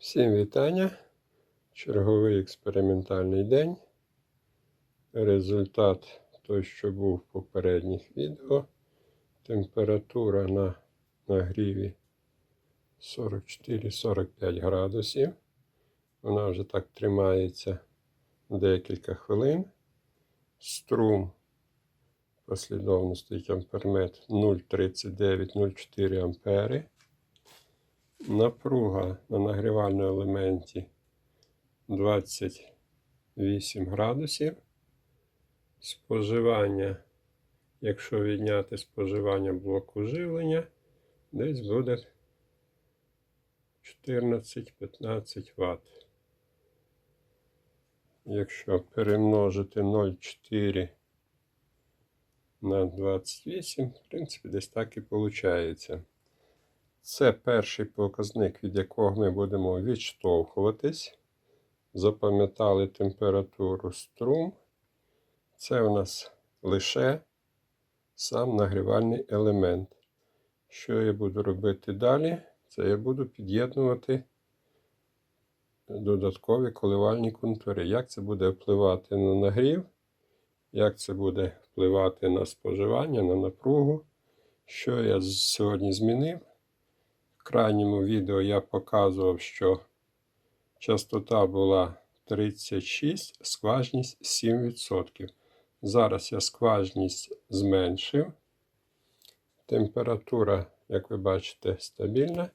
Всім вітання. Черговий експериментальний день. Результат той, що був в попередніх відео. Температура на нагріві 44-45 градусів. Вона вже так тримається декілька хвилин. Струм послідовно стоїть амперметр 0,39-0,4 ампери. Напруга на нагрівальному елементі 28 градусів. Споживання, якщо відняти споживання блоку живлення, десь буде 14-15 Вт. Якщо перемножити 0,4 на 28, в принципі, десь так і виходить. Це перший показник, від якого ми будемо відштовхуватись. Запам'ятали температуру струм. Це у нас лише сам нагрівальний елемент. Що я буду робити далі? Це я буду під'єднувати додаткові коливальні контури. Як це буде впливати на нагрів? Як це буде впливати на споживання, на напругу? Що я сьогодні змінив? Крайньому відео я показував, що частота була 36, скважність 7%. Зараз я скважність зменшив. Температура, як ви бачите, стабільна.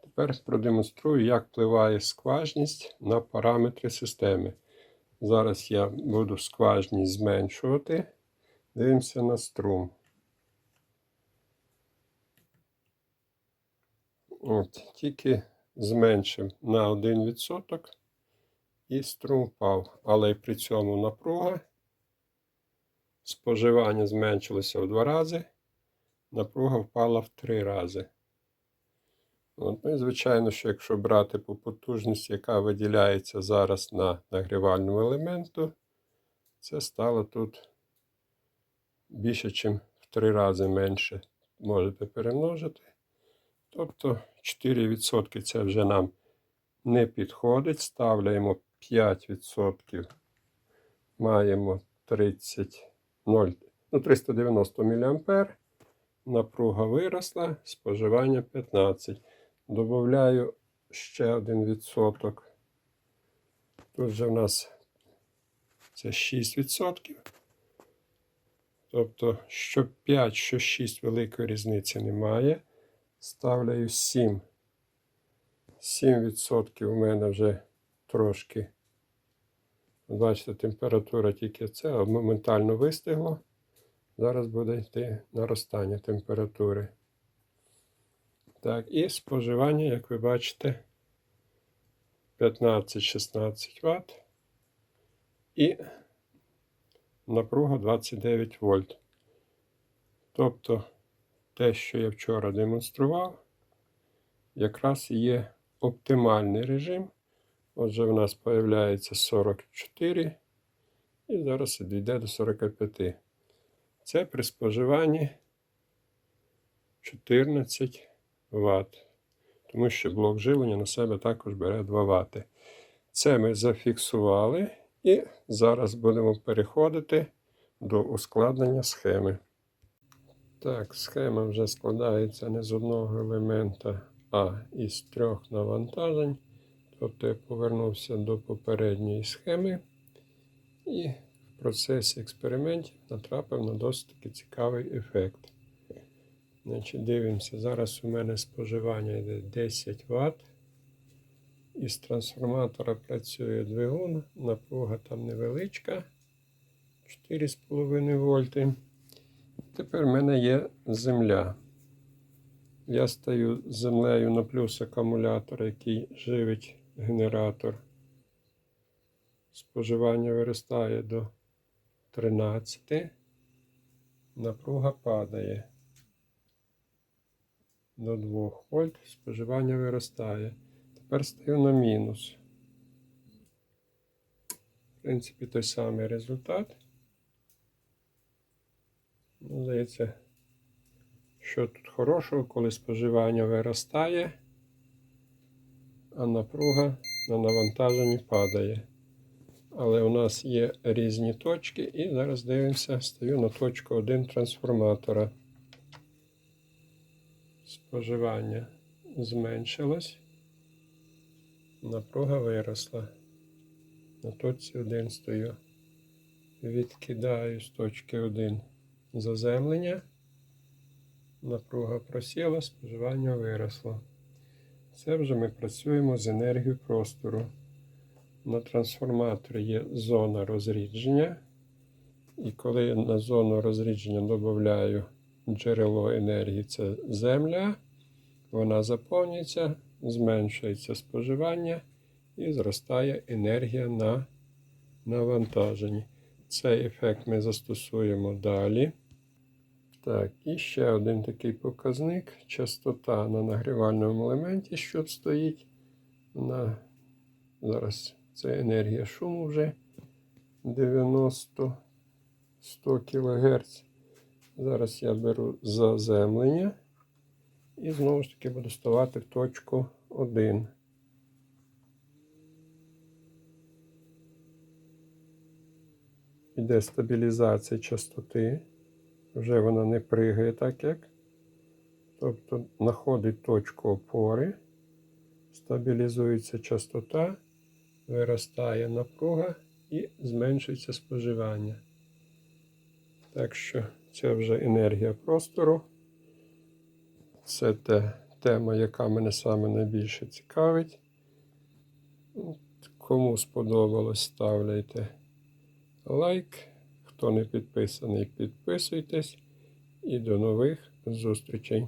Тепер продемонструю, як впливає скважність на параметри системи. Зараз я буду скважність зменшувати. Дивимося на струм. Тільки зменшив на 1% і струм впав. Але при цьому напруга. Споживання зменшилося в 2 рази, напруга впала в 3 рази. От, ну і звичайно, що якщо брати по потужності, яка виділяється зараз на нагрівальному елементу, це стало тут більше, ніж в 3 рази менше. Можете перемножити. Тобто 4% це вже нам не підходить. Ставляємо 5%. Маємо 30, 0, ну, 390 мА. Напруга виросла, споживання 15. Добавляю ще 1%. Тут вже в нас це 6%. Тобто, що 5, що 6 великої різниці немає ставляю 7. 7% у мене вже трошки. Бачите, температура тільки це, моментально вистигло. Зараз буде йти наростання температури. Так, і споживання, як ви бачите, 15-16 Вт. І напруга 29 вольт. Тобто те, що я вчора демонстрував, якраз є оптимальний режим. Отже, в нас з'являється 44 і зараз дійде до 45. Це при споживанні 14 Вт. Тому що блок живлення на себе також бере 2 Вт. Це ми зафіксували і зараз будемо переходити до ускладнення схеми. Так, схема вже складається не з одного елемента, а із трьох навантажень. Тобто я повернувся до попередньої схеми і в процесі експериментів натрапив на досить таки цікавий ефект. Значить, Дивимося, зараз у мене споживання йде 10 Вт. Із трансформатора працює двигун, напруга там невеличка 4,5 вольти. Тепер в мене є земля. Я стаю землею на плюс акумулятор, який живить генератор. Споживання виростає до 13. Напруга падає до 2 вольт. Споживання виростає. Тепер стаю на мінус. В принципі, той самий результат. Ну, Здається, що тут хорошого, коли споживання виростає, а напруга на навантаженні падає. Але у нас є різні точки, і зараз дивимося, стою на точку 1 трансформатора. Споживання зменшилось, напруга виросла. На точці 1 стою. Відкидаю з точки 1 заземлення. Напруга просіла, споживання виросло. Це вже ми працюємо з енергією простору. На трансформаторі є зона розрідження. І коли на зону розрідження додаю джерело енергії, це земля, вона заповнюється, зменшується споживання і зростає енергія на навантаженні. Цей ефект ми застосуємо далі. Так, і ще один такий показник. Частота на нагрівальному елементі, що стоїть. На... Зараз це енергія шуму вже 90 100 кГц. Зараз я беру заземлення і знову ж таки буду ставати в точку 1. Іде стабілізація частоти. Вже вона не пригає так як. Тобто знаходить точку опори, стабілізується частота, виростає напруга і зменшується споживання. Так що це вже енергія простору. Це те, тема, яка мене саме найбільше цікавить. Кому сподобалось, ставляйте лайк. Хто не підписаний, підписуйтесь. І до нових зустрічей.